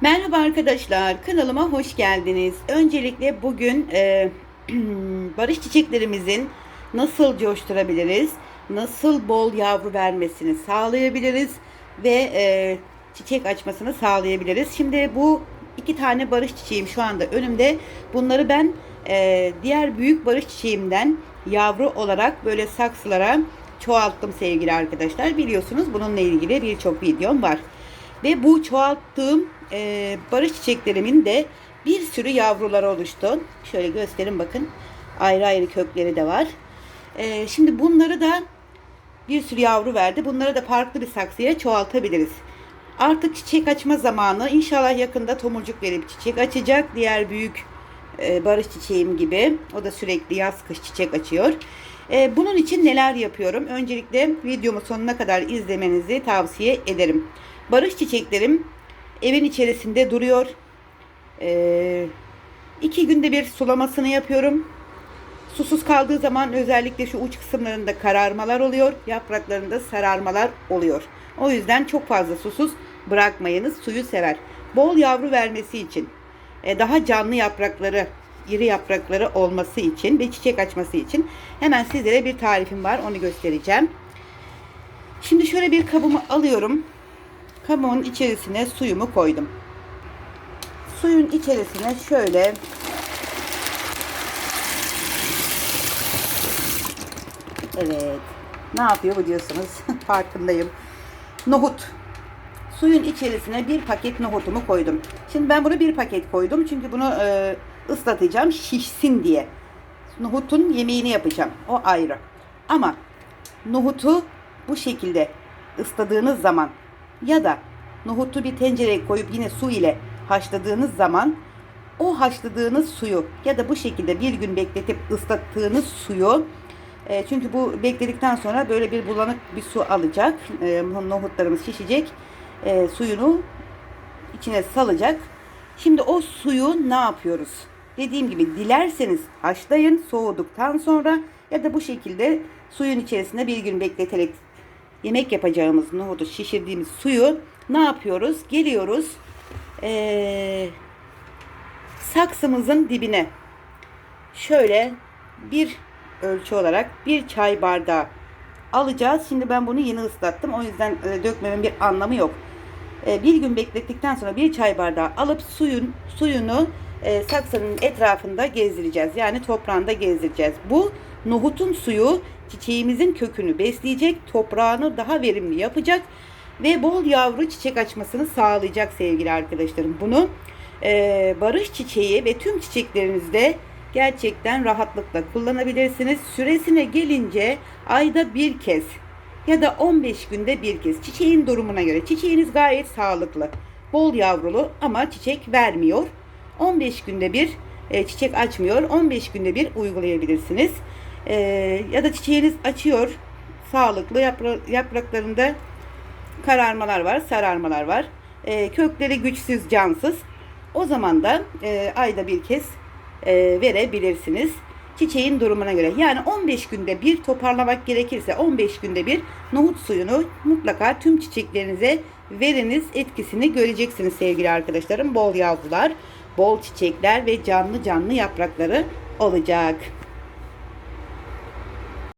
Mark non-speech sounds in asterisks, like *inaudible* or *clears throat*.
Merhaba arkadaşlar, kanalıma hoş geldiniz. Öncelikle bugün e, *clears throat* barış çiçeklerimizin nasıl coşturabiliriz, nasıl bol yavru vermesini sağlayabiliriz ve e, çiçek açmasını sağlayabiliriz. Şimdi bu iki tane barış çiçeğim şu anda önümde. Bunları ben e, diğer büyük barış çiçeğimden yavru olarak böyle saksılara çoğalttım sevgili arkadaşlar. Biliyorsunuz bununla ilgili birçok videom var. Ve bu çoğalttığım e, barış çiçeklerimin de bir sürü yavruları oluştu. Şöyle gösterin bakın. Ayrı ayrı kökleri de var. E, şimdi bunları da bir sürü yavru verdi. Bunları da farklı bir saksıya çoğaltabiliriz. Artık çiçek açma zamanı. İnşallah yakında tomurcuk verip çiçek açacak. Diğer büyük e, barış çiçeğim gibi. O da sürekli yaz kış çiçek açıyor. E, bunun için neler yapıyorum? Öncelikle videomu sonuna kadar izlemenizi tavsiye ederim. Barış çiçeklerim evin içerisinde duruyor. E, iki günde bir sulamasını yapıyorum. Susuz kaldığı zaman özellikle şu uç kısımlarında kararmalar oluyor. Yapraklarında sararmalar oluyor. O yüzden çok fazla susuz bırakmayınız. Suyu sever. Bol yavru vermesi için, e, daha canlı yaprakları, iri yaprakları olması için ve çiçek açması için hemen sizlere bir tarifim var. Onu göstereceğim. Şimdi şöyle bir kabımı alıyorum. Kabımın içerisine suyumu koydum. Suyun içerisine şöyle Evet. Ne yapıyor bu diyorsunuz? *laughs* Farkındayım. Nohut. Suyun içerisine bir paket nohutumu koydum. Şimdi ben bunu bir paket koydum. Çünkü bunu e, ıslatacağım şişsin diye. Nohutun yemeğini yapacağım. O ayrı. Ama nohutu bu şekilde ısladığınız zaman ya da nohutu bir tencereye koyup yine su ile haşladığınız zaman o haşladığınız suyu ya da bu şekilde bir gün bekletip ıslattığınız suyu e, çünkü bu bekledikten sonra böyle bir bulanık bir su alacak. E, nohutlarımız şişecek. E, suyunu içine salacak. Şimdi o suyu ne yapıyoruz? Dediğim gibi dilerseniz haşlayın soğuduktan sonra ya da bu şekilde suyun içerisinde bir gün bekleterek yemek yapacağımız nohutu şişirdiğimiz suyu ne yapıyoruz? Geliyoruz ee, saksımızın dibine şöyle bir ölçü olarak bir çay bardağı alacağız. Şimdi ben bunu yeni ıslattım. O yüzden e, dökmemin bir anlamı yok. E, bir gün beklettikten sonra bir çay bardağı alıp suyun suyunu e, saksının etrafında gezdireceğiz. Yani toprağında gezdireceğiz. Bu nohutun suyu çiçeğimizin kökünü besleyecek, toprağını daha verimli yapacak ve bol yavru çiçek açmasını sağlayacak sevgili arkadaşlarım. Bunu e, barış çiçeği ve tüm çiçeklerinizde gerçekten rahatlıkla kullanabilirsiniz. Süresine gelince ayda bir kez ya da 15 günde bir kez çiçeğin durumuna göre. Çiçeğiniz gayet sağlıklı, bol yavrulu ama çiçek vermiyor. 15 günde bir e, çiçek açmıyor. 15 günde bir uygulayabilirsiniz. E, ya da çiçeğiniz açıyor, sağlıklı yapra yapraklarında kararmalar var, sararmalar var. E, kökleri güçsüz, cansız. O zaman da e, ayda bir kez e, verebilirsiniz. Çiçeğin durumuna göre. Yani 15 günde bir toparlamak gerekirse 15 günde bir nohut suyunu mutlaka tüm çiçeklerinize veriniz. Etkisini göreceksiniz sevgili arkadaşlarım. Bol yavrular, bol çiçekler ve canlı canlı yaprakları olacak.